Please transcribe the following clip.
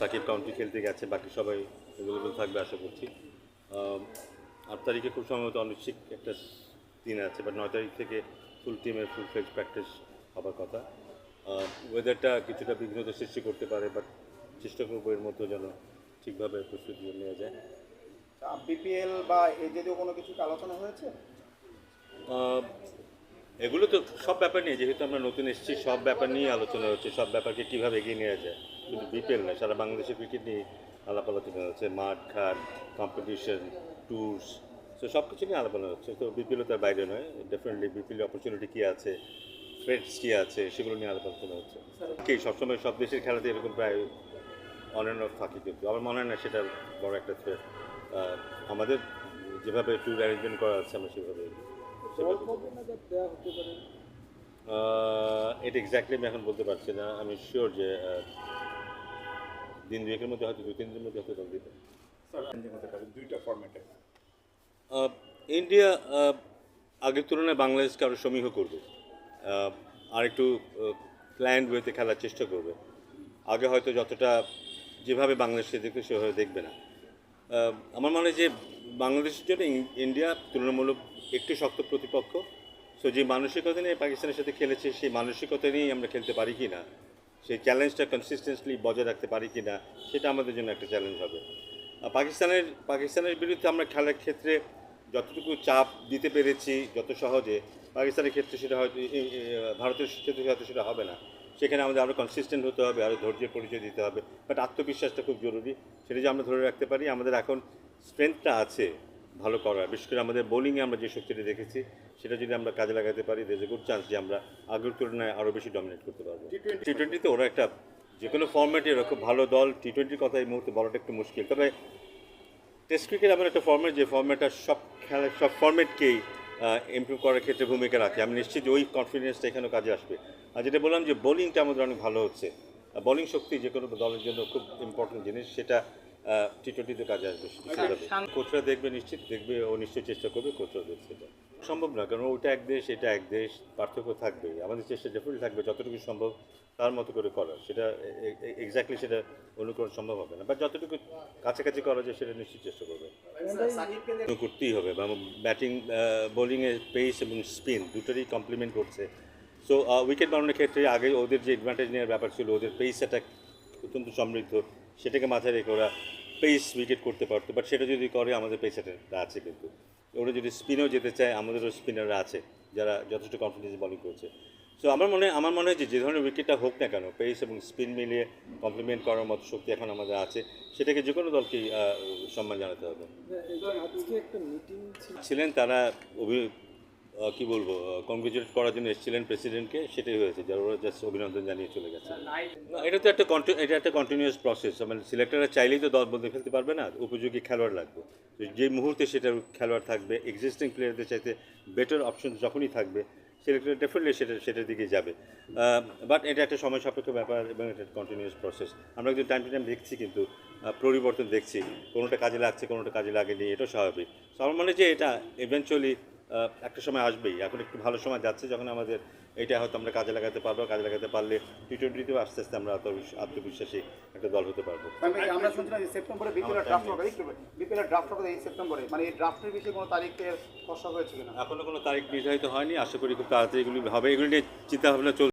Shakib county খেলতে গেছে বাকি সবাই অ্যাভেলেবল থাকবে আশা করছি। আট তারিখে খুব সম্ভবত অনিশ্চিত একটা দিন আছে বাট নয় তারিখ থেকে ফুল টিমের ফুল ফ্লেজ প্র্যাকটিস হবার কথা। ওয়েদারটা কিছুটা বিঘ্নতা সৃষ্টি করতে পারে বাট চেষ্টা করব এর মধ্যে যেন ঠিকভাবে প্রস্তুতি নেওয়া যায়। বিপিএল বা এই জাতীয় কোনো কিছু আলোচনা হয়েছে? এগুলো তো সব ব্যাপার নিয়ে যেহেতু আমরা নতুন এসেছি সব ব্যাপার নিয়ে আলোচনা হচ্ছে সব ব্যাপারকে কীভাবে এগিয়ে নেওয়া যায়। শুধু বিপিএল নয়, সারা বাংলাদেশের ক্রিকেট নিয়ে আলাপ আলোচনা হচ্ছে, মাঠ ঘাট কম্পিটিশন ট্যুরস তো সব কিছু নিয়ে আলাপ আলোচনা হচ্ছে। তো বিপিএলও তার বাইরে নয় ডেফিনেটলি বিপিএল অপরচুনিটি কী আছে থ্রেটস কী আছে, সেগুলো নিয়ে আলাপ আলোচনা হচ্ছে। কি, সবসময় সব দেশের খেলাতে এরকম প্রায় অন অ্যান্ড অফ থাকি কিন্তু। আমার মনে হয় না সেটা বড় একটা থ্রেট আমাদের যেভাবে ট্যুর অ্যারেঞ্জমেন্ট করা আছে, আমরা সেভাবে এটা এক্স্যাক্টলি আমি এখন বলতে পারছি না। আমি শিওর যে দিন দুয়েকের মধ্যে হয়তো দু তিন দিনের মধ্যে হয়তো দল দিবে দুইটা ফরম্যাটে ইন্ডিয়া আগের তুলনায় বাংলাদেশকে আরও সমীহ করবে। আর একটু প্ল্যান্ড ওয়েতে খেলার চেষ্টা করবে। আগে হয়তো যতটা যেভাবে বাংলাদেশে দেখবে সেভাবে দেখবে না। আমার মনে হয় যে বাংলাদেশের জন্য ইন- ইন্ডিয়া তুলনামূলক একটু শক্ত প্রতিপক্ষ। সো যে মানসিকতা নিয়ে পাকিস্তানের সাথে খেলেছে সেই মানসিকতা নিয়েই আমরা খেলতে পারি কি না সেই চ্যালেঞ্জটা কনসিস্টেন্সলি বজায় রাখতে পারি কি না সেটা আমাদের জন্য একটা চ্যালেঞ্জ হবে। পাকিস্তানের পাকিস্তানের বিরুদ্ধে আমরা খেলার ক্ষেত্রে যতটুকু চাপ দিতে পেরেছি, যত সহজে, পাকিস্তানের ক্ষেত্রে সেটা হয়তো ভারতের ক্ষেত্রে হয়তো সেটা হবে না। সেখানে আমাদের আরও কনসিস্টেন্ট হতে হবে আরও ধৈর্যের পরিচয় দিতে হবে। বাট আত্মবিশ্বাসটা খুব জরুরি, সেটা যে আমরা ধরে রাখতে পারি, আমাদের এখন স্ট্রেংথটা আছে। ভালো করার বিশেষ করে আমাদের বোলিংয়ে আমরা যে শক্তিটা দেখেছি সেটা যদি আমরা কাজে লাগাতে পারি দের এ গুড চান্স যে আমরা আগের তুলনায় আরও বেশি ডমিনেট করতে পারব। টি টোয়েন্টিতে ওরা একটা যে কোনো ফর্ম্যাটে ওরা খুব ভালো দল টি টোয়েন্টির কথা এই মুহূর্তে বলাটা একটু মুশকিল। তবে টেস্ট ক্রিকেট এমন একটা ফর্ম্যাট যে ফর্ম্যাটটা সব খেলা সব ফর্ম্যাটকেই ইমপ্রুভ করার ক্ষেত্রে ভূমিকা রাখে। আমি নিশ্চিত যে ওই কনফিডেন্সটা এখানেও কাজে আসবে। আর যেটা বললাম যে বোলিংটা আমাদের অনেক ভালো হচ্ছে। বোলিং শক্তি যে কোনো দলের জন্য খুব ইম্পর্টেন্ট জিনিস সেটা টি টোয়েন্টিতে কাজে আসবে নিশ্চিতভাবে কোচরা দেখবে নিশ্চিত দেখবে ও নিশ্চয়ই চেষ্টা করবে কোচরা দেখছে এটা সম্ভব না কারণ ওটা এক দেশ এটা এক দেশ পার্থক্য থাকবে আমাদের চেষ্টা ডেফিনেটলি থাকবে যতটুকু সম্ভব তার মতো করে করার। সেটা এক্স্যাক্টলি সেটা অনুকরণ সম্ভব হবে না বা যতটুকু কাছাকাছি করা যায় সেটা নিশ্চয়ই চেষ্টা করবে। করতেই হবে বা ব্যাটিং বোলিংয়ে পেস এবং স্পিন দুটোরই কমপ্লিমেন্ট করছে। সো উইকেট বানানোর ক্ষেত্রে আগে ওদের যে অ্যাডভান্টেজ নেওয়ার ব্যাপার ছিল ওদের পেস অ্যাটাক অত্যন্ত সমৃদ্ধ। সেটাকে মাথায় রেখে ওরা পেস উইকেট করতে পারতো বাট সেটা যদি করে আমাদের পেস অ্যাটাকটা আছে কিন্তু। ওরা যদি স্পিনেও যেতে চায় আমাদেরও স্পিনাররা আছে যারা যথেষ্ট কনফিডেন্স বোলিং করছে। সো আমার মনে আমার মনে হয় যে যে ধরনের উইকেটটা হোক না কেন পেস এবং স্পিন মিলিয়ে কমপ্লিমেন্ট করার মতো শক্তি এখন আমাদের আছে সেটাকে যে কোনো দলকেই সম্মান জানাতে হবে। ছিল। ছিলেন তারা অভি কি বলব কংগ্রেচুলেট করার জন্য এসেছিলেন প্রেসিডেন্টকে সেটাই হয়েছে যারা ওরা জাস্ট অভিনন্দন জানিয়ে চলে গেছে। না, এটা তো একটা এটা একটা কন্টিনিউয়াস প্রসেস মানে সিলেক্টররা চাইলেই তো দল বলতে খেলতে পারবে না উপযোগী খেলোয়াড় লাগবে। যে মুহূর্তে সেটার খেলোয়াড় থাকবে এক্সিস্টিং প্লেয়ারদের চাইতে বেটার অপশন যখনই থাকবে সিলেক্টর ডেফিনেটলি সেটা সেটার দিকে যাবে। বাট এটা একটা সময় সাপেক্ষ ব্যাপার এবং এটা কন্টিনিউয়াস প্রসেস আমরা কিন্তু টাইম টু টাইম দেখছি কিন্তু পরিবর্তন দেখছি কোনোটা কাজে লাগছে কোনোটা কাজে লাগেনি এটাও স্বাভাবিক। তো আমার মনে যে এটা ইভেনচুয়ালি একটা সময় আসবেই। এখন একটু ভালো সময় যাচ্ছে যখন আমাদের এটা হয়তো আমরা কাজে লাগাতে পারব কাজে লাগাতে পারলে টি টোয়েন্টিতেও আস্তে আস্তে আমরা আত্মবিশ্বাস আত্মবিশ্বাসী একটা দল হতে পারব। আমরা শুনছিলাম যে সেপ্টেম্বরে ড্রাফট হবে। ড্রাফট হবে এই সেপ্টেম্বরে। মানে এই ড্রাফটের বিষয়ে কোনো তারিখের খসড়া এখনও কোনো তারিখ নির্ধারিত হয়নি। আশা করি খুব তাড়াতাড়ি এগুলি হবে। এগুলি নিয়ে চিন্তা ভাবনা চলছে।